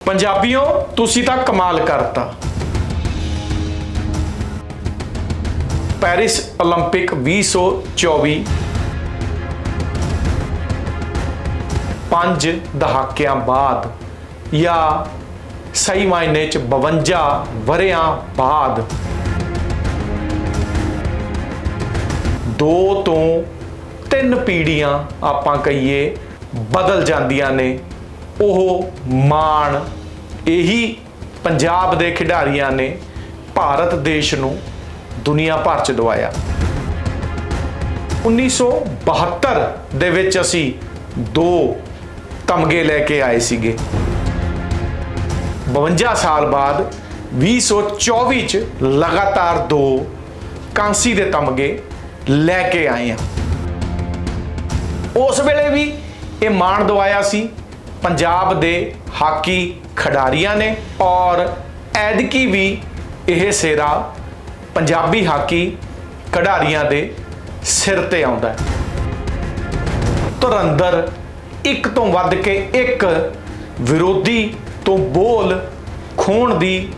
ਪੰਜਾਬੀਓ ਤੁਸੀਂ ਤਾਂ ਕਮਾਲ ਕਰਤਾ ਪੈਰਿਸ 올림픽 2024 ਪੰਜ ਦਹਾਕਿਆਂ ਬਾਅਦ ਜਾਂ ਸਹੀ ਮਾਇਨੇ ਚ 52 ਵਰਿਆਂ ਬਾਅਦ ਦੋ ਤੋਂ ਤਿੰਨ ਪੀੜ੍ਹੀਆਂ ਆਪਾਂ ਕਹੀਏ ਬਦਲ ਜਾਂਦੀਆਂ ਨੇ ਉਹ ਮਾਣ ਇਹੀ ਪੰਜਾਬ ਦੇ ਖਿਡਾਰੀਆਂ ਨੇ ਭਾਰਤ ਦੇਸ਼ ਨੂੰ ਦੁਨੀਆ ਭਰ ਚ ਦਵਾਇਆ। 1972 ਦੇ ਵਿੱਚ ਅਸੀਂ ਦੋ ਤਮਗੇ ਲੈ ਕੇ ਆਏ ਸੀਗੇ। 52 ਸਾਲ ਬਾਅਦ 2024 ਚ ਲਗਾਤਾਰ ਦੋ ਕਾਂਸੀ ਦੇ ਤਮਗੇ ਲੈ ਕੇ ਆਏ ਆ ਉਸ ਵੇਲੇ ਵੀ ਇਹ ਮਾਣ ਦਵਾਇਆ ਸੀ। ਪੰਜਾਬ ਦੇ ਹਾਕੀ ਖਿਡਾਰੀਆਂ ਨੇ ਔਰ ਐਦਕੀ ਵੀ ਇਹ ਸਿਰਾ ਪੰਜਾਬੀ ਹਾਕੀ ਖਿਡਾਰੀਆਂ ਦੇ ਸਿਰ ਤੇ ਆਉਂਦਾ ਹੈ। ਤੁਰੰਦਰ ਇੱਕ ਤੋਂ ਵੱਧ ਕੇ ਇੱਕ ਵਿਰੋਧੀ ਤੋਂ ਬੋਲ ਖੋਣ ਦੀ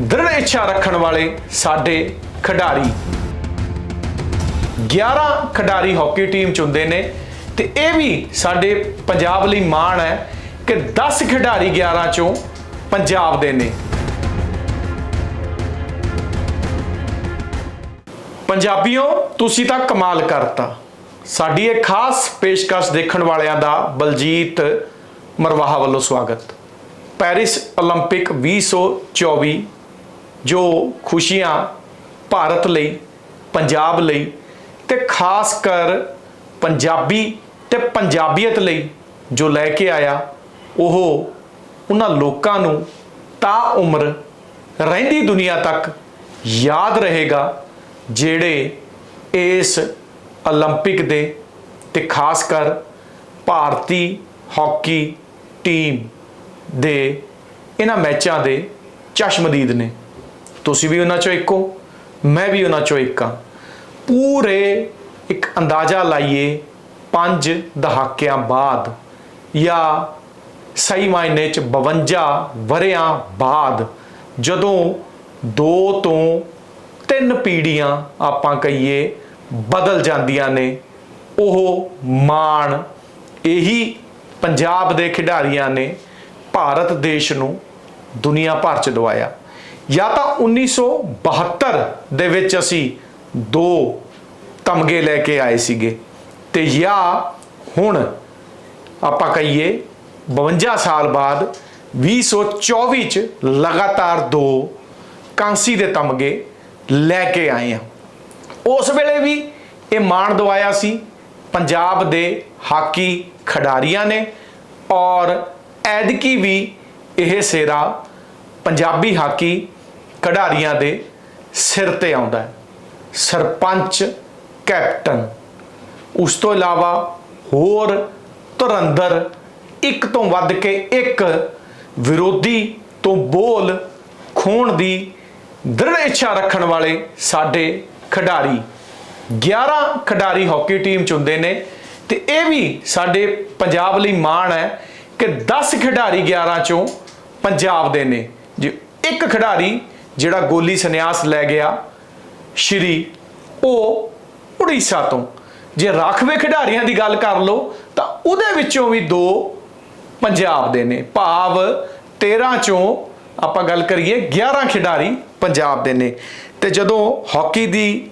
ਦ੍ਰਿੜ ਇੱਛਾ ਰੱਖਣ ਵਾਲੇ ਸਾਡੇ ਖਿਡਾਰੀ। 11 ਖਿਡਾਰੀ ਹਾਕੀ ਟੀਮ ਚ ਹੁੰਦੇ ਨੇ ਤੇ ਇਹ ਵੀ ਸਾਡੇ ਪੰਜਾਬ ਲਈ ਮਾਣ ਹੈ ਕਿ 10 ਖਿਡਾਰੀ 11 ਚੋਂ ਪੰਜਾਬ ਦੇ ਨੇ ਪੰਜਾਬੀਓ ਤੁਸੀਂ ਤਾਂ ਕਮਾਲ ਕਰਤਾ ਸਾਡੀ ਇਹ ਖਾਸ ਪੇਸ਼ਕਸ਼ ਦੇਖਣ ਵਾਲਿਆਂ ਦਾ ਬਲਜੀਤ ਮਰਵਾਹਾ ਵੱਲੋਂ ਸਵਾਗਤ ਪੈਰਿਸ 올림픽 2024 ਜੋ ਖੁਸ਼ੀਆਂ ਭਾਰਤ ਲਈ ਪੰਜਾਬ ਲਈ ਤੇ ਖਾਸ ਕਰ ਪੰਜਾਬੀ ਤੇ ਪੰਜਾਬੀਅਤ ਲਈ ਜੋ ਲੈ ਕੇ ਆਇਆ ਉਹ ਉਹਨਾਂ ਲੋਕਾਂ ਨੂੰ ਤਾ ਉਮਰ ਰਹਿੰਦੀ ਦੁਨੀਆ ਤੱਕ ਯਾਦ ਰਹੇਗਾ ਜਿਹੜੇ ਇਸ 올림픽 ਦੇ ਤੇ ਖਾਸ ਕਰ ਭਾਰਤੀ ਹਾਕੀ ਟੀਮ ਦੇ ਇਹਨਾਂ ਮੈਚਾਂ ਦੇ ਚਸ਼ਮਦੀਦ ਨੇ ਤੁਸੀਂ ਵੀ ਉਹਨਾਂ ਚੋਂ ਇੱਕੋ ਮੈਂ ਵੀ ਉਹਨਾਂ ਚੋਂ ਇੱਕ ਹਾਂ ਪੂਰੇ ਇੱਕ ਅੰਦਾਜ਼ਾ ਲਾਈਏ ਪੰਜ ਦਹਾਕਿਆਂ ਬਾਅਦ ਜਾਂ ਸਹੀ ਮਾਇਨੇ ਚ 52 ਵਰਿਆਂ ਬਾਅਦ ਜਦੋਂ ਦੋ ਤੋਂ ਤਿੰਨ ਪੀੜ੍ਹੀਆਂ ਆਪਾਂ ਕਹੀਏ ਬਦਲ ਜਾਂਦੀਆਂ ਨੇ, ਉਹ ਮਾਣ ਇਹੀ ਪੰਜਾਬ ਦੇ ਖਿਡਾਰੀਆਂ ਨੇ ਭਾਰਤ ਦੇਸ਼ ਨੂੰ ਦੁਨੀਆ ਭਰ ਚ ਦਵਾਇਆ। ਜਾਂ ਤਾਂ 1972 ਦੇ ਵਿੱਚ ਅਸੀਂ ਦੋ ਤਮਗੇ ਲੈ ਕੇ ਆਏ ਸੀਗੇ ਤੇ ਜਾਂ ਹੁਣ ਆਪਾਂ ਕਹੀਏ 52 ਸਾਲ ਬਾਅਦ 2024 ਚ ਲਗਾਤਾਰ ਦੋ ਕਾਂਸੀ ਦੇ ਤਮਗੇ ਲੈ ਕੇ ਆਏ ਆ ਉਸ ਵੇਲੇ ਵੀ ਇਹ ਮਾਣ ਦਵਾਇਆ ਸੀ, ਪੰਜਾਬ ਦੇ ਹਾਕੀ ਖਿਡਾਰੀਆਂ ਨੇ ਔਰ ਐਦਕੀ ਵੀ ਇਹ ਸਿਰਾ ਪੰਜਾਬੀ ਹਾਕੀ ਖਿਡਾਰੀਆਂ ਦੇ ਸਿਰ ਤੇ ਆਉਂਦਾ ਹੈ। ਸਰਪੰਚ, ਕੈਪਟਨ, ਉਸ ਤੋਂ ਇਲਾਵਾ ਹੋਰ ਧੁਰੰਦਰ ਇੱਕ ਤੋਂ ਵੱਧ ਕੇ ਇੱਕ ਵਿਰੋਧੀ ਤੋਂ ਬੋਲ ਖੋਣ ਦੀ ਦ੍ਰਿੜ ਇੱਛਾ ਰੱਖਣ ਵਾਲੇ ਸਾਡੇ ਖਿਡਾਰੀ। 11 ਖਿਡਾਰੀ ਹਾਕੀ ਟੀਮ ਚ ਹੁੰਦੇ ਨੇ ਤੇ ਇਹ ਵੀ ਸਾਡੇ ਪੰਜਾਬ ਲਈ ਮਾਣ ਹੈ ਕਿ 10 ਖਿਡਾਰੀ 11 ਚੋਂ ਪੰਜਾਬ ਦੇ ਨੇ। ਜੇ ਇੱਕ ਖਿਡਾਰੀ ਜਿਹੜਾ ਗੋਲੀ ਸੰਨਿਆਸ ਲੈ ਗਿਆ ਸ਼੍ਰੀ, ਉਹ ਉੜੀਸਾ ਤੋਂ। ਜੇ ਰਾਖਵੇਂ ਖਿਡਾਰੀਆਂ ਦੀ ਗੱਲ ਕਰ ਲਓ ਤਾਂ ਉਹਦੇ ਵਿੱਚੋਂ ਵੀ ਦੋ ਪੰਜਾਬ ਦੇ ਨੇ। ਭਾਵ 13 ਚੋਂ ਆਪਾਂ ਗੱਲ ਕਰੀਏ 11 ਖਿਡਾਰੀ ਪੰਜਾਬ ਦੇ ਨੇ। ਤੇ ਜਦੋਂ ਹਾਕੀ ਦੀ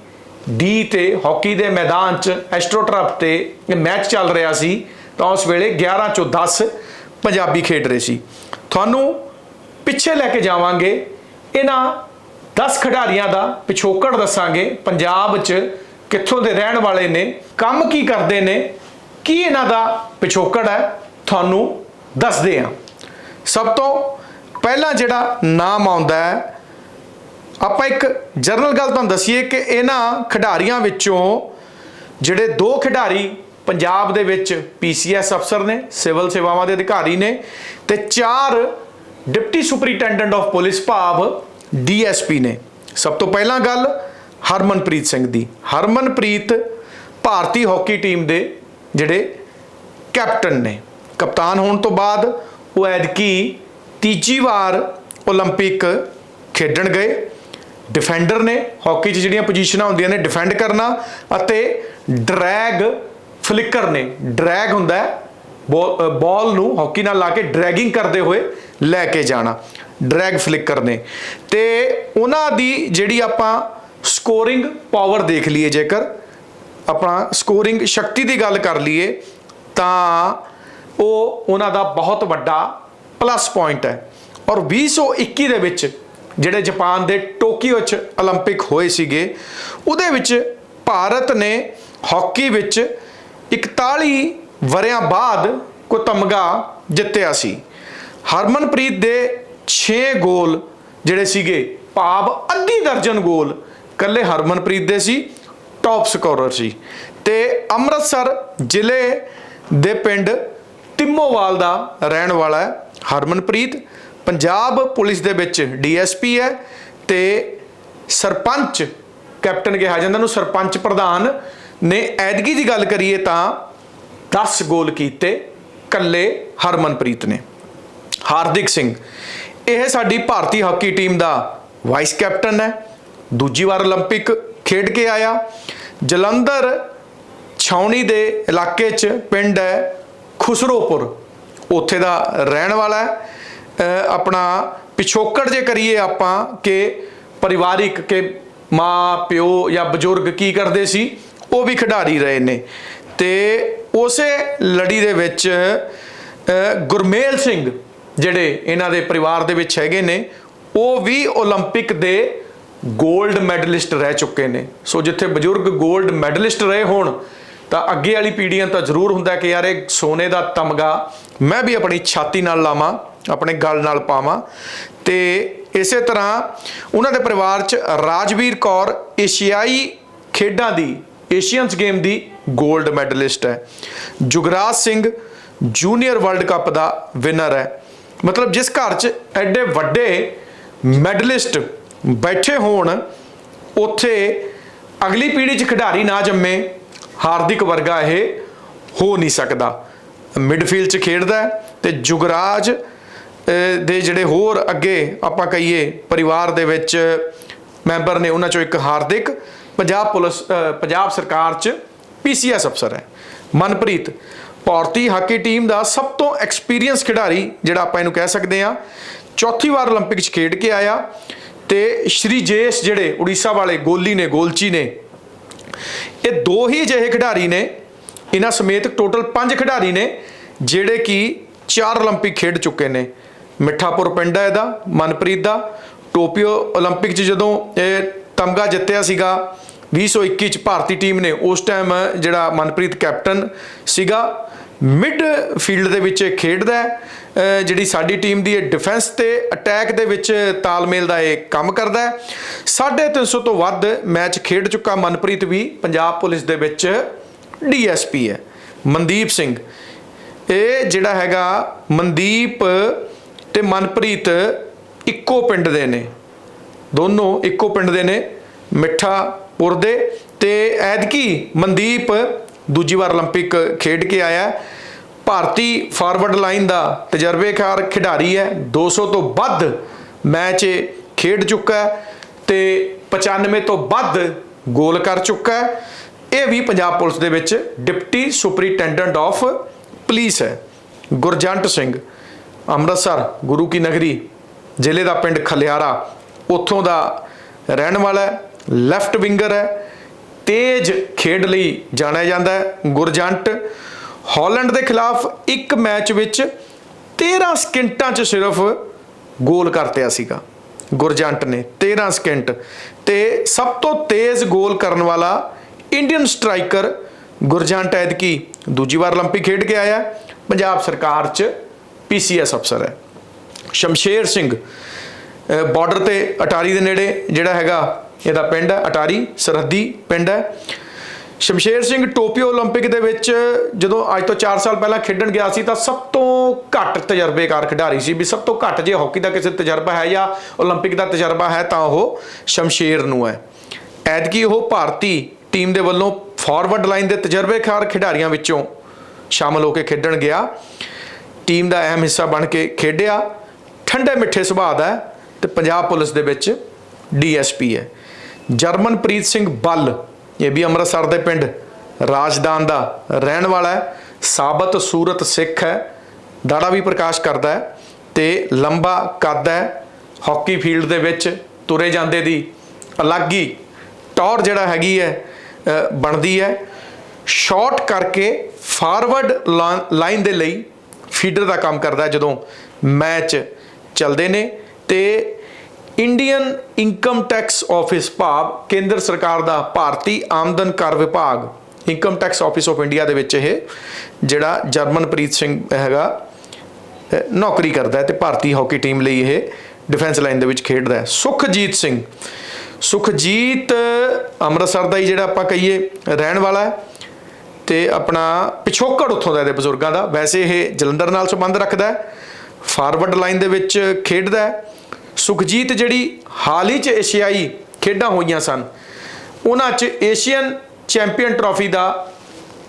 ਡੀ ਤੇ, ਹਾਕੀ ਦੇ ਮੈਦਾਨ 'ਚ ਐਸਟ੍ਰੋਟਰਫ ਤੇ ਇਹ ਮੈਚ ਚੱਲ ਰਿਹਾ ਸੀ, ਤਾਂ ਉਸ ਵੇਲੇ 11 ਚੋਂ 10 ਪੰਜਾਬੀ ਖੇਡ ਰਹੇ ਸੀ। ਤੁਹਾਨੂੰ ਪਿੱਛੇ ਲੈ ਕੇ ਜਾਵਾਂਗੇ, ਇਹਨਾਂ 10 ਖਿਡਾਰੀਆਂ ਦਾ ਪਿਛੋਕੜ ਦੱਸਾਂਗੇ, ਪੰਜਾਬ 'ਚ ਕਿੱਥੋਂ ਦੇ ਰਹਿਣ ਵਾਲੇ ਨੇ, ਕੰਮ ਕੀ ਕਰਦੇ ਨੇ, ਕੀ ਇਹਨਾਂ ਦਾ ਪਿਛੋਕੜ ਹੈ, ਤੁਹਾਨੂੰ ਦੱਸਦੇ ਹਾਂ ਸਭ ਤੋਂ ਪਹਿਲਾਂ ਜਿਹੜਾ ਨਾਮ ਆਉਂਦਾ ਹੈ, ਆਪਾਂ ਇੱਕ ਜਰਨਲ ਗੱਲ ਤੁਹਾਨੂੰ ਦਸੀਏ ਕਿ ਇਹਨਾਂ ਖਿਡਾਰੀਆਂ ਵਿੱਚੋਂ ਜਿਹੜੇ ਦੋ ਖਿਡਾਰੀ ਪੰਜਾਬ ਦੇ ਵਿੱਚ ਪੀਸੀਐਸ ਅਫਸਰ ਨੇ, ਸਿਵਲ ਸੇਵਾਵਾਂ ਦੇ ਅਧਿਕਾਰੀ ਨੇ ਤੇ ਚਾਰ ਡਿਪਟੀ ਸੁਪਰੀਟੈਂਡੈਂਟ ਆਫ ਪੁਲਿਸ ਭਾਵ ਡੀਐਸਪੀ ਨੇ। ਸਭ ਤੋਂ ਪਹਿਲਾਂ ਗੱਲ ਹਰਮਨਪ੍ਰੀਤ ਸਿੰਘ ਦੀ। ਹਰਮਨਪ੍ਰੀਤ ਭਾਰਤੀ ਹਾਕੀ ਟੀਮ ਦੇ ਜਿਹੜੇ ਕੈਪਟਨ ਨੇ। ਕਪਤਾਨ ਹੋਣ ਤੋਂ ਬਾਅਦ ਉਹ ਐਦਕੀ ਤੀਜੀ ਵਾਰ 올림픽 ਖੇਡਣ ਗਏ ਡਿਫੈਂਡਰ ਨੇ ਹਾਕੀ 'ਚ ਜਿਹੜੀਆਂ ਪੋਜੀਸ਼ਨਾਂ ਹੁੰਦੀਆਂ ਨੇ ਡਿਫੈਂਡ ਕਰਨਾ ਅਤੇ ਡਰੈਗ ਫਲਿੱਕਰ ਨੇ ਡਰੈਗ ਹੁੰਦਾ ਹੈ ਬਾਲ ਨੂੰ ਹਾਕੀ ਨਾਲ ਲਾ ਕੇ ਡਰੈਗਿੰਗ ਕਰਦੇ ਹੋਏ ਲੈ ਕੇ ਜਾਣਾ ਡਰੈਗ ਫਲਿੱਕਰ ਨੇ ਤੇ ਉਹਨਾਂ ਦੀ ਜਿਹੜੀ ਆਪਾਂ ਸਕੋਰਿੰਗ ਪਾਵਰ ਦੇਖ ਲਈਏ ਜੇਕਰ ਆਪਣਾ ਸਕੋਰਿੰਗ ਸ਼ਕਤੀ ਦੀ ਗੱਲ ਕਰ ਲਈਏ ਤਾਂ ਉਹ ਉਹਨਾਂ ਦਾ ਬਹੁਤ ਵੱਡਾ ਪਲੱਸ ਪੁਆਇੰਟ ਹੈ ਔਰ 2021 ਦੇ ਵਿੱਚ ਜਿਹੜੇ ਜਾਪਾਨ ਦੇ ਟੋਕੀਓ 'ਚ 올림픽 ਹੋਏ ਸੀਗੇ ਉਹਦੇ ਵਿੱਚ ਭਾਰਤ ਨੇ ਹਾਕੀ ਵਿੱਚ 41 ਵਰਿਆਂ ਬਾਅਦ ਕੋ ਤਮਗਾ ਜਿੱਤਿਆ ਸੀ ਹਰਮਨਪ੍ਰੀਤ ਦੇ 6 ਗੋਲ ਜਿਹੜੇ ਸੀਗੇ ਭਾਵ ਅੱਧੀ ਦਰਜਨ ਗੋਲ ਕੱਲੇ ਹਰਮਨਪ੍ਰੀਤ ਦੇ ਸੀ ਟੌਪ ਸਕੋਰਰ ਸੀ ਤੇ ਅੰਮ੍ਰਿਤਸਰ ਜ਼ਿਲ੍ਹੇ ਦੇ ਪਿੰਡ ਤਿੰਮੋਵਾਲ ਦਾ ਰਹਿਣ ਵਾਲਾ ਹੈ ਹਰਮਨਪ੍ਰੀਤ ਪੰਜਾਬ ਪੁਲਿਸ ਦੇ ਵਿੱਚ ਡੀਐਸਪੀ ਹੈ ਤੇ ਸਰਪੰਚ ਕੈਪਟਨ ਕਿਹਾ ਜਾਂਦਾ ਨੂੰ ਸਰਪੰਚ ਪ੍ਰਧਾਨ ਨੇ ਐਦਗੀ ਦੀ ਗੱਲ ਕਰੀਏ ਤਾਂ 10 ਗੋਲ ਕੀਤੇ ਕੱਲੇ ਹਰਮਨਪ੍ਰੀਤ ਨੇ ਹਾਰਦਿਕ ਸਿੰਘ ਇਹ ਸਾਡੀ ਭਾਰਤੀ ਹਾਕੀ ਟੀਮ ਦਾ ਵਾਈਸ ਕੈਪਟਨ ਹੈ ਦੂਜੀ ਵਾਰ 올림픽 ਖੇਡ ਕੇ ਆਇਆ ਜਲੰਧਰ ਛਾਉਣੀ ਦੇ ਇਲਾਕੇ 'ਚ ਪਿੰਡ ਹੈ ਖੁਸਰੋਪੁਰ, ਉੱਥੇ ਦਾ ਰਹਿਣ ਵਾਲਾ ਆਪਣਾ ਪਿਛੋਕੜ ਜੇ ਕਰੀਏ ਆਪਾਂ ਕਿ ਪਰਿਵਾਰਿਕ ਕਿ ਮਾਂ, ਪਿਓ ਜਾਂ ਬਜ਼ੁਰਗ ਕੀ ਕਰਦੇ ਸੀ, ਉਹ ਵੀ ਖਿਡਾਰੀ ਰਹੇ ਨੇ। ਤੇ ਉਸੇ ਲੜੀ ਦੇ ਵਿੱਚ ਗੁਰਮੇਲ ਸਿੰਘ ਜਿਹੜੇ ਇਹਨਾਂ ਦੇ ਪਰਿਵਾਰ ਦੇ ਵਿੱਚ ਹੈਗੇ ਨੇ, ਉਹ ਵੀ 올림픽 ਦੇ 골ਡ ਮੈਡਲਿਸਟ ਰਹਿ ਚੁੱਕੇ ਨੇ। ਸੋ ਜਿੱਥੇ ਬਜ਼ੁਰਗ 골ਡ ਮੈਡਲਿਸਟ ਰਹੇ ਹੋਣ ਤਾਂ ਅੱਗੇ ਵਾਲੀ ਪੀੜ੍ਹੀਆਂ ਤਾਂ ਜ਼ਰੂਰ ਹੁੰਦਾ ਕਿ ਯਾਰ ਇਹ ਸੋਨੇ ਦਾ ਤਮਗਾ ਮੈਂ ਵੀ ਆਪਣੀ ਛਾਤੀ ਨਾਲ ਲਾਵਾਂ, ਆਪਣੇ ਗਲ ਨਾਲ ਪਾਵਾਂ। ਤੇ ਇਸੇ ਤਰ੍ਹਾਂ ਉਹਨਾਂ ਦੇ ਪਰਿਵਾਰ 'ਚ ਰਾਜਵੀਰ ਕੌਰ ਏਸ਼ੀਆਈ ਖੇਡਾਂ ਦੀ, ਏਸ਼ੀਅਨਸ ਗੇਮ ਦੀ 골ਡ ਮੈਡਲਿਸਟ ਹੈ। Jugraj Singh junior world cup ਦਾ ਵਿਨਰ ਹੈ। ਮਤਲਬ ਜਿਸ ਘਰ 'ਚ ਐਡੇ ਵੱਡੇ ਮੈਡਲਿਸਟ ਬੈਠੇ ਹੋਣ, ਉੱਥੇ ਅਗਲੀ ਪੀੜ੍ਹੀ 'ਚ ਖਿਡਾਰੀ ਨਾ ਜੰਮੇ ਹਾਰਦਿਕ ਵਰਗਾ ਇਹ ਹੋ ਨਹੀਂ ਸਕਦਾ ਮਿਡਫੀਲਡ 'ਚ ਖੇਡਦਾ ਹੈ ਤੇ ਜੁਗਰਾਜ ਅਹ, ਦੇ ਜਿਹੜੇ ਹੋਰ ਅੱਗੇ ਆਪਾਂ ਕਹੀਏ ਪਰਿਵਾਰ ਦੇ ਵਿੱਚ ਮੈਂਬਰ ਨੇ ਉਹਨਾਂ ਚੋਂ ਇੱਕ ਹਾਰਦਿਕ ਪੰਜਾਬ ਪੁਲਿਸ ਅਹ, ਪੰਜਾਬ ਸਰਕਾਰ 'ਚ ਪੀਸੀਐਸ ਅਫਸਰ ਹੈ ਮਨਪ੍ਰੀਤ ਭਾਰਤੀ ਹਾਕੀ ਟੀਮ ਦਾ ਸਭ ਤੋਂ ਐਕਸਪੀਰੀਅੰਸ ਖਿਡਾਰੀ ਜਿਹੜਾ ਆਪਾਂ ਇਹਨੂੰ ਕਹਿ ਸਕਦੇ ਆ ਚੌਥੀ ਵਾਰ 올림픽 'ਚ ਖੇਡ ਕੇ ਆਇਆ ਤੇ ਸ਼੍ਰੀ ਜੇਸ ਜਿਹੜੇ ਉੜੀਸਾ ਵਾਲੇ ਗੋਲੀ ਨੇ ਗੋਲਚੀ ਨੇ ਇਹ ਦੋ ਹੀ ਅਜਿਹੇ ਖਿਡਾਰੀ ਨੇ ਇਹਨਾਂ ਸਮੇਤ ਟੋਟਲ 5 ਖਿਡਾਰੀ ਨੇ ਜਿਹੜੇ ਕਿ ਚਾਰ 올림픽 ਖੇਡ ਚੁੱਕੇ ਨੇ ਮਿੱਠਾਪੁਰ ਪਿੰਡ ਹੈ ਇਹਦਾ ਮਨਪ੍ਰੀਤ ਦਾ ਟੋਪੀਓ 올림픽 'ਚ ਜਦੋਂ ਇਹ ਤਮਗਾ ਜਿੱਤਿਆ ਸੀਗਾ 2021 ਚ ਭਾਰਤੀ ਟੀਮ ਨੇ ਉਸ ਟਾਈਮ ਜਿਹੜਾ ਮਨਪ੍ਰੀਤ ਕੈਪਟਨ ਸੀਗਾ ਮਿਡ ਫੀਲਡ ਦੇ ਵਿੱਚ ਇਹ ਖੇਡਦਾ ਹੈ ਅਹ ਜਿਹੜੀ ਸਾਡੀ ਟੀਮ ਦੀ ਇਹ ਡਿਫੈਂਸ ਤੇ ਅਟੈਕ ਦੇ ਵਿੱਚ ਤਾਲਮੇਲ ਦਾ ਇਹ ਕੰਮ ਕਰਦਾ ਹੈ 350 ਤੋਂ ਵੱਧ ਮੈਚ ਖੇਡ ਚੁੱਕਾ ਮਨਪ੍ਰੀਤ ਵੀ ਪੰਜਾਬ ਪੁਲਿਸ ਦੇ ਵਿੱਚ ਡੀਐਸਪੀ ਹੈ ਮਨਦੀਪ ਸਿੰਘ ਇਹ ਜਿਹੜਾ ਹੈਗਾ ਮਨਦੀਪ ਤੇ ਮਨਪ੍ਰੀਤ ਇੱਕੋ ਪਿੰਡ ਦੇ ਨੇ ਦੋਨੋਂ ਇੱਕੋ ਪਿੰਡ ਦੇ ਨੇ ਮਿੱਠਾਪੁਰ ਦੇ ਤੇ ਐਦਕੀ ਮਨਦੀਪ ਦੂਜੀ ਵਾਰ 올림픽 ਖੇਡ ਕੇ ਆਇਆ ਹੈ। ਭਾਰਤੀ ਫਾਰਵਰਡ ਲਾਈਨ ਦਾ ਤਜਰਬੇਕਾਰ ਖਿਡਾਰੀ ਹੈ। 200 ਤੋਂ ਵੱਧ ਮੈਚ ਖੇਡ ਚੁੱਕਾ ਹੈ ਤੇ 95 ਤੋਂ ਵੱਧ ਗੋਲ ਕਰ ਚੁੱਕਾ ਹੈ। ਇਹ ਵੀ ਪੰਜਾਬ ਪੁਲਿਸ ਦੇ ਵਿੱਚ ਡਿਪਟੀ ਸੁਪਰੀਟੈਂਡੈਂਟ ਆਫ ਪੁਲਿਸ ਹੈ। ਗੁਰਜੰਟ ਸਿੰਘ ਅੰਮ੍ਰਿਤਸਰ, ਗੁਰੂ ਕੀ ਨਗਰੀ ਜ਼ਿਲ੍ਹੇ ਦਾ ਪਿੰਡ ਖਲਿਆਰਾ, ਉੱਥੋਂ ਦਾ ਰਹਿਣ ਵਾਲਾ ਹੈ। ਲੈਫਟ ਵਿੰਗਰ ਹੈ। ਤੇਜ਼ ਖੇਡ ਲਈ ਜਾਣਿਆ ਜਾਂਦਾ ਹੈ। ਗੁਰਜੰਟ ਹਾਲੈਂਡ ਦੇ ਖਿਲਾਫ ਇੱਕ ਮੈਚ ਵਿੱਚ 13 ਸਕਿੰਟਾਂ 'ਚ ਸਿਰਫ ਗੋਲ ਕਰਤਿਆ ਸੀਗਾ ਗੁਰਜੰਟ ਨੇ 13 ਸਕਿੰਟ ਤੇ ਸਭ ਤੋਂ ਤੇਜ਼ ਗੋਲ ਕਰਨ ਵਾਲਾ ਇੰਡੀਅਨ ਸਟ੍ਰਾਈਕਰ ਗੁਰਜੰਟ ਐਦਕੀ ਦੂਜੀ ਵਾਰ 올림픽 ਖੇਡ ਕੇ ਆਇਆ ਹੈ। ਪੰਜਾਬ ਸਰਕਾਰ 'ਚ ਪੀਸੀਐਸ ਅਫਸਰ ਹੈ ਸ਼ਮਸ਼ੇਰ ਸਿੰਘ ਬਾਰਡਰ ਤੇ ਅਟਾਰੀ ਦੇ ਨੇੜੇ ਜਿਹੜਾ ਹੈਗਾ ਇਹਦਾ ਪਿੰਡ ਹੈ ਅਟਾਰੀ ਸਰਹੱਦੀ ਪਿੰਡ ਹੈ ਸ਼ਮਸ਼ੇਰ ਸਿੰਘ ਟੋਪੀਓ 올림픽 ਦੇ ਵਿੱਚ ਜਦੋਂ ਅੱਜ ਤੋਂ 4 ਸਾਲ ਪਹਿਲਾਂ ਖੇਡਣ ਗਿਆ ਸੀ ਤਾਂ ਸਭ ਤੋਂ ਘੱਟ ਤਜਰਬੇਕਾਰ ਖਿਡਾਰੀ ਸੀ ਵੀ ਸਭ ਤੋਂ ਘੱਟ ਜੇ ਹਾਕੀ ਦਾ ਕਿਸੇ ਤਜਰਬਾ ਹੈ ਜਾਂ 올림픽 ਦਾ ਤਜਰਬਾ ਹੈ ਤਾਂ ਉਹ ਸ਼ਮਸ਼ੇਰ ਨੂੰ ਹੈ ਐਤਕੀ ਉਹ ਭਾਰਤੀ ਟੀਮ ਦੇ ਵੱਲੋਂ ਫਾਰਵਰਡ ਲਾਈਨ ਦੇ ਤਜਰਬੇਕਾਰ ਖਿਡਾਰੀਆਂ ਵਿੱਚੋਂ ਸ਼ਾਮਲ ਹੋ ਕੇ ਖੇਡਣ ਗਿਆ ਟੀਮ ਦਾ ਅਹਿਮ ਹਿੱਸਾ ਬਣ ਕੇ ਖੇਡਿਆ ਠੰਡੇ ਮਿੱਠੇ ਸੁਭਾਅ ਦਾ ਹੈ ਤੇ ਪੰਜਾਬ ਪੁਲਿਸ ਦੇ ਵਿੱਚ ਡੀਐਸਪੀ ਹੈ ਜਰਮਨਪ੍ਰੀਤ ਸਿੰਘ ਬੱਲ ਇਹ ਵੀ ਅੰਮ੍ਰਿਤਸਰ ਦੇ ਪਿੰਡ ਰਾਜਦਾਨ ਦਾ ਰਹਿਣ ਵਾਲਾ ਹੈ। ਸਾਬਤ ਸੂਰਤ ਸਿੱਖ ਹੈ। ਦਾੜਾ ਵੀ ਪ੍ਰਕਾਸ਼ ਕਰਦਾ ਹੈ ਤੇ ਲੰਬਾ ਕੱਦ ਹੈ। ਹਾਕੀ ਫੀਲਡ ਦੇ ਵਿੱਚ ਤੁਰੇ ਜਾਂਦੇ ਦੀ ਅਲੱਗ ਹੀ ਟੌਰ ਜਿਹੜਾ ਹੈਗੀ ਹੈ ਬਣਦੀ ਹੈ। ਸ਼ਾਰਟ ਕਰਕੇ ਫਾਰਵਰਡ ਲਾਈਨ ਦੇ ਲਈ ਫੀਡਰ ਦਾ ਕੰਮ ਕਰਦਾ ਜਦੋਂ ਮੈਚ ਚੱਲਦੇ ਨੇ ਤੇ ਇੰਡੀਅਨ ਇਨਕਮ ਟੈਕਸ ਆਫਿਸ ਭਾਵ ਕੇਂਦਰ ਸਰਕਾਰ ਦਾ ਭਾਰਤੀ ਆਮਦਨ ਕਰ ਵਿਭਾਗ income tax office of India ਦੇ ਵਿੱਚ ਇਹ ਜਿਹੜਾ ਜਰਮਨਪ੍ਰੀਤ ਸਿੰਘ ਹੈਗਾ ਨੌਕਰੀ ਕਰਦਾ ਹੈ ਤੇ ਭਾਰਤੀ ਹਾਕੀ ਟੀਮ ਲਈ ਇਹ ਡਿਫੈਂਸ ਲਾਈਨ ਦੇ ਵਿੱਚ ਖੇਡਦਾ ਹੈ। ਸੁਖਜੀਤ ਸਿੰਘ, ਸੁਖਜੀਤ ਅੰਮ੍ਰਿਤਸਰ ਦਾ ਹੀ ਜਿਹੜਾ ਆਪਾਂ ਕਹੀਏ ਰਹਿਣ ਵਾਲਾ ਹੈ ਤੇ ਆਪਣਾ ਪਿਛੋਕੜ ਉੱਥੋਂ ਦਾ ਇਹਦੇ ਬਜ਼ੁਰਗਾਂ ਦਾ। ਵੈਸੇ ਇਹ ਜਲੰਧਰ ਨਾਲ ਸੰਬੰਧ ਰੱਖਦਾ ਹੈ, ਫਾਰਵਰਡ ਲਾਈਨ ਦੇ ਵਿੱਚ ਖੇਡਦਾ ਹੈ। ਸੁਖਜੀਤ ਜਿਹੜੀ ਹਾਲ ਹੀ ਚ ਏਸ਼ੀਆਈ ਖੇਡਾਂ ਹੋਈਆਂ ਸਨ, ਉਹਨਾਂ 'ਚ ਏਸ਼ੀਅਨ ਚੈਂਪੀਅਨ ਟਰਾਫੀ ਦਾ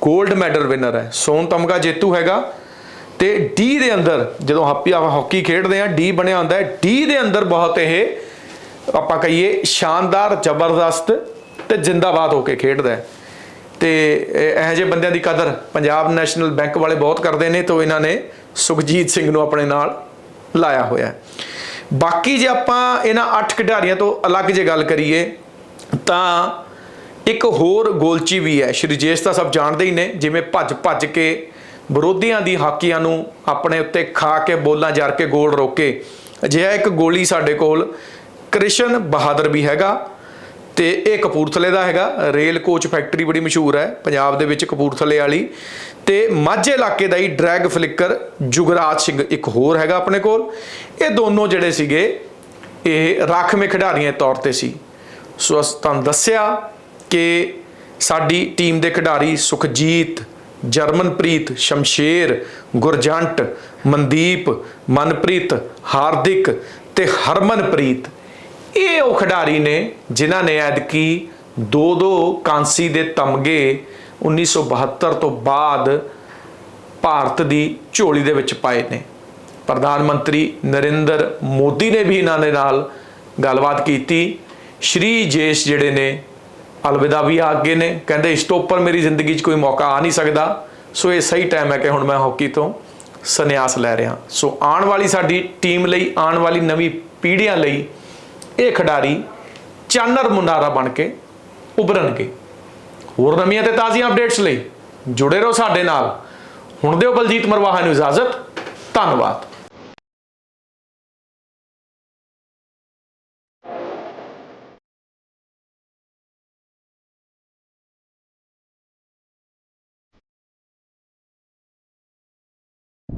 골ਡ ਮੈਡਲ ਵਿਨਰ ਹੈ। ਸੋਨ ਤਮਗਾ ਜੇਤੂ ਹੈਗਾ ਤੇ ਡੀ ਦੇ ਅੰਦਰ ਜਦੋਂ ਹਾਪੀ ਆਪਾਂ ਹਾਕੀ ਖੇਡਦੇ ਆ ਡੀ ਬਣਿਆ ਹੁੰਦਾ ਹੈ। ਡੀ ਦੇ ਅੰਦਰ ਬਹੁਤ ਇਹ, ਆਪਾਂ ਕਹੀਏ ਸ਼ਾਨਦਾਰ, ਜ਼ਬਰਦਸਤ ਤੇ ਜਿੰਦਾਬਾਦ ਹੋ ਕੇ ਖੇਡਦਾ ਹੈ। ਤੇ ਇਹੋ ਜਿਹੇ ਬੰਦਿਆਂ ਦੀ ਕਦਰ ਪੰਜਾਬ ਨੈਸ਼ਨਲ ਬੈਂਕ ਵਾਲੇ ਬਹੁਤ ਕਰਦੇ ਨੇ, ਤੋਂ ਇਹਨਾਂ ਨੇ ਸੁਖਜੀਤ ਸਿੰਘ ਨੂੰ ਆਪਣੇ ਨਾਲ ਲਾਇਆ ਹੋਇਆ ਹੈ। ਬਾਕੀ ਜੇ ਆਪਾਂ ਇਹਨਾਂ ਅੱਠ ਖਿਡਾਰੀਆਂ ਤੋਂ ਅਲੱਗ ਜੇ ਗੱਲ ਕਰੀਏ, ਤਾਂ ਇੱਕ ਹੋਰ ਗੋਲਚੀ ਵੀ ਹੈ। ਸ਼੍ਰੀਜੇਸ਼ ਤਾਂ ਸਭ ਜਾਣਦੇ ਹੀ ਨੇ, ਜਿਵੇਂ ਭੱਜ ਭੱਜ ਕੇ ਵਿਰੋਧੀਆਂ ਦੀ ਹਾਕੀਆਂ ਨੂੰ ਆਪਣੇ ਉੱਤੇ ਖਾ ਕੇ ਬੋਲਾਂ ਜਰ ਕੇ ਗੋਲ ਰੋਕੇ। ਅਜਿਹਾ ਇੱਕ ਗੋਲੀ ਸਾਡੇ ਕੋਲ ਕ੍ਰਿਸ਼ਨ ਬਹਾਦਰ ਵੀ ਹੈਗਾ। ਤੇ ਇਹ ਕਪੂਰਥਲੇ ਦਾ ਹੈਗਾ। ਰੇਲ ਕੋਚ ਫੈਕਟਰੀ ਬੜੀ ਮਸ਼ਹੂਰ ਹੈ, ਪੰਜਾਬ ਦੇ ਵਿੱਚ ਕਪੂਰਥਲੇ ਵਾਲੀ। ਤੇ ਮਾਝੇ ਇਲਾਕੇ ਦਾ ਹੀ ਡਰੈਗ ਫਲਿੱਕਰ ਜੁਗਰਾਜ ਸਿੰਘ ਇੱਕ ਹੋਰ ਹੈਗਾ ਆਪਣੇ ਕੋਲ। ਇਹ ਦੋਨੋਂ ਜਿਹੜੇ ਸੀਗੇ, ਇਹ ਰਾਖਵੇਂ ਖਿਡਾਰੀਆਂ ਤੌਰ ਤੇ ਸੀ। ਸੋ ਅਸ ਤੁਹਾਨੂੰ ਦੱਸਿਆ ਕਿ ਸਾਡੀ ਟੀਮ ਦੇ ਖਿਡਾਰੀ ਸੁਖਜੀਤ, ਜਰਮਨਪ੍ਰੀਤ, ਸ਼ਮਸ਼ੇਰ, ਗੁਰਜੰਟ, ਮਨਦੀਪ, ਮਨਪ੍ਰੀਤ, ਹਾਰਦਿਕ ਤੇ ਹਰਮਨਪ੍ਰੀਤ ਇਹ ਉਹ ਖਿਡਾਰੀ ਨੇ ਜਿਨ੍ਹਾਂ ਨੇ ਐਦਕੀ ਦੋ ਦੋ ਕਾਂਸੀ ਦੇ ਤਮਗੇ 1972 ਤੋਂ ਬਾਅਦ ਭਾਰਤ ਦੀ ਝੋਲੀ ਦੇ ਵਿੱਚ ਪਾਏ ਨੇ। ਪ੍ਰਧਾਨ ਮੰਤਰੀ ਨਰਿੰਦਰ ਮੋਦੀ ਨੇ ਵੀ ਇਹਨਾਂ ਦੇ ਨਾਲ ਗੱਲਬਾਤ ਕੀਤੀ। ਸ਼੍ਰੀ ਜੇਸ਼ ਜਿਹੜੇ ਨੇ, ਅਲਵਿਦਾ ਵੀ ਆ ਗਏ ਨੇ। ਕਹਿੰਦੇ, ਇਸ ਤੋਂ ਉੱਪਰ ਮੇਰੀ ਜ਼ਿੰਦਗੀ 'ਚ ਕੋਈ ਮੌਕਾ ਆ ਨਹੀਂ ਸਕਦਾ। ਸੋ ਇਹ ਸਹੀ ਟਾਈਮ ਹੈ ਕਿ ਹੁਣ ਮੈਂ ਹਾਕੀ ਤੋਂ ਸੰਨਿਆਸ ਲੈ ਰਿਹਾ। ਸੋ ਆਉਣ ਵਾਲੀ ਸਾਡੀ ਟੀਮ ਲਈ, ਆਉਣ ਵਾਲੀ ਨਵੀਂ ਪੀੜ੍ਹੀਆਂ ਲਈ ਇਹ ਖਿਡਾਰੀ ਚਾਨਰ ਮੁਨਾਰਾ ਬਣ ਕੇ ਉਭਰਨਗੇ। ਹੋਰ ਨਵੀਆਂ ਤੇ ਤਾਜ਼ੀਆਂ ਅਪਡੇਟਸ ਲਈ ਜੁੜੇ ਰਹੋ ਸਾਡੇ ਨਾਲ। ਹੁਣ ਦਿਓ ਬਲਜੀਤ ਮਰਵਾਹਾ ਨੂੰ ਇਜਾਜ਼ਤ। ਧੰਨਵਾਦ।